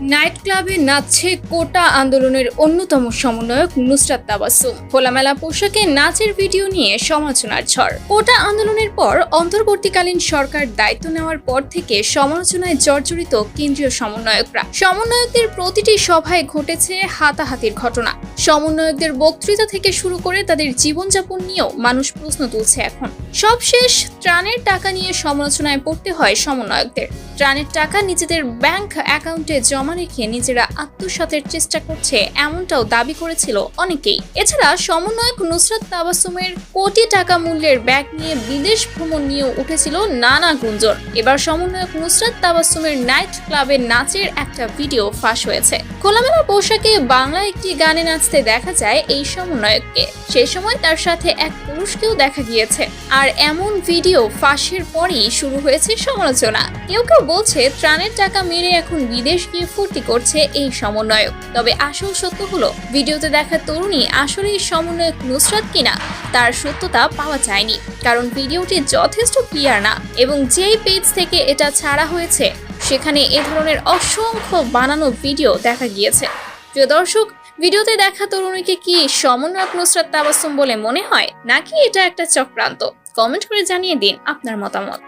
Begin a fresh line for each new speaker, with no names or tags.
Night ক্লাবে নাচছে কোটা আন্দোলনের অন্যতম সমন্বয়ক নুসরাত তাবাসুম খোলামেলা পোশাকে নাচের ভিডিও নিয়ে সমালোচনার ঝড়। কোটা আন্দোলনের পর অন্তর্বর্তীকালীন সরকার দায়িত্ব নেওয়ার পর থেকে সমালোচনায় জর্জরিত কেন্দ্রীয় সমন্বয়করা। সমন্বয়কদের প্রতিটি সভায় ঘটেছে হাতাহাতির ঘটনা। সমন্বয়কদের বক্তৃতা থেকে শুরু করে তাদের জীবনযাপন নিয়েও মানুষ প্রশ্ন তুলছে এখন। সবশেষ ত্রাণের টাকা নিয়ে সমালোচনায় পড়তে হয় সমন্বয়কদের। ত্রাণের টাকা নিজেদের ব্যাংক অ্যাকাউন্টে জমা রেখে নিজেরা আত্মসাতের চেষ্টা করছে, এমনটাও দাবি করেছিল অনেকেই। এছাড়া সমন্বয়ক নুসরাত তাবাসুমের কোটি টাকা মূল্যের ব্যাগ নিয়ে বিদেশ ভ্রমণ নিয়েও উঠেছিল নানা গুঞ্জন। এবার সমন্বয়ক নুসরাত তাবাসুমের নাইট ক্লাবের নাচের একটা ভিডিও ফাঁস হয়েছে। খোলামেলা পোশাকে বাংলা একটি গানে নাচতে দেখা যায় এই সমন্বয়ককে। সেই সময় তার সাথে এক পুরুষকেও দেখা গিয়েছে। আর এমন ভিডিও ফাঁসের পরই শুরু হয়েছে সমালোচনা। কেউ কেউ বলছে, ত্রাণের টাকা মেরে এখন বিদেশ গিয়ে ফুর্তি করছে এই সমন্বয়ক। তবে আসল সত্য হলো, ভিডিওতে দেখা তরুণী আসলে এই সমন্বয়ক নুসরাত কিনা তার সত্যতা পাওয়া যায়নি। কারণ ভিডিওটি যথেষ্ট ক্লিয়ার না এবং যেই পেজ থেকে এটা ছাড়া হয়েছে, সেখানে এ ধরনের অসংখ্য বানানো ভিডিও দেখা গিয়েছে। প্রিয় দর্শক, ভিডিওতে দেখা তরুণীকে কি সমন্বয়ক নুসরাত তাবাসুম বলে মনে হয়, নাকি এটা একটা চক্রান্ত? কমেন্ট করে জানিয়ে দিন আপনার মতামত।